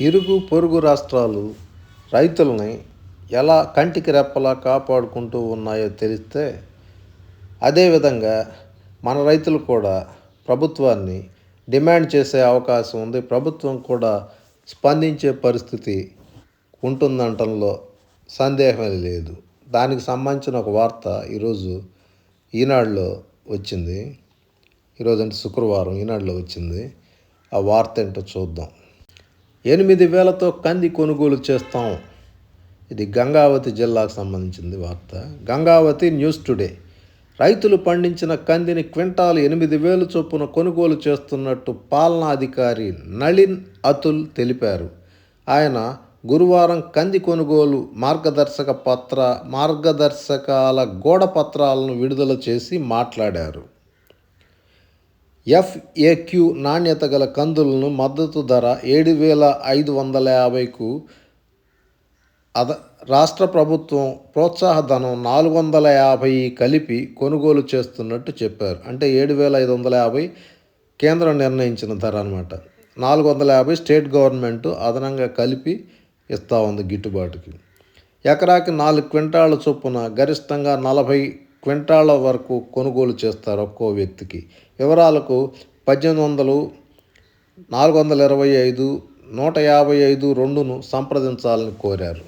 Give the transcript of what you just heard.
ఇరుగు పొరుగు రాష్ట్రాలు రైతులని ఎలా కంటికి రెప్పలా కాపాడుకుంటూ ఉన్నాయో తెలిస్తే అదేవిధంగా మన రైతులు కూడా ప్రభుత్వాన్ని డిమాండ్ చేసే అవకాశం ఉంది. ప్రభుత్వం కూడా స్పందించే పరిస్థితి ఉంటుందంటంలో సందేహం లేదు. దానికి సంబంధించిన ఒక వార్త ఈరోజు ఈనాడులో వచ్చింది. ఈరోజు అంటే శుక్రవారం ఈనాడులో వచ్చింది. ఆ వార్త ఏంటో చూద్దాం. ఎనిమిది వేలతో కంది కొనుగోలు చేస్తాం. ఇది గంగావతి జిల్లాకు సంబంధించింది వార్త. Gangavathi news today. రైతులు పండించిన కందిని క్వింటాలు ఎనిమిది వేలు చొప్పున కొనుగోలు చేస్తున్నట్టు పాలనాధికారి నళిన్ అతుల్ తెలిపారు. ఆయన గురువారం కంది కొనుగోలు మార్గదర్శక పత్ర మార్గదర్శకాల గోడ పత్రాలను విడుదల చేసి మాట్లాడారు. ఎఫ్ఏక్యూ నాణ్యత గల కందులను మద్దతు ధర ఏడు వేల ఐదు వందల యాభైకు అద రాష్ట్ర ప్రభుత్వం ప్రోత్సాహధనం నాలుగు వందల యాభై కలిపి కొనుగోలు చేస్తున్నట్టు చెప్పారు. అంటే ఏడు వేల ఐదు వందల యాభై కేంద్రం నిర్ణయించిన ధర అనమాట నాలుగు వందల యాభై స్టేట్ గవర్నమెంట్ అదనంగా కలిపి ఇస్తూ ఉంది గిట్టుబాటుకి. ఎకరాకి నాలుగు క్వింటాళ్ళ చొప్పున గరిష్టంగా నలభై క్వింటాళ్ళ వరకు కొనుగోలు చేస్తారు ఒక్కో వ్యక్తికి. వివరాలకు పద్దెనిమిది వందలు నాలుగు వందల ఇరవై ఐదు నూట యాభై ఐదు రెండును సంప్రదించాలని కోరారు.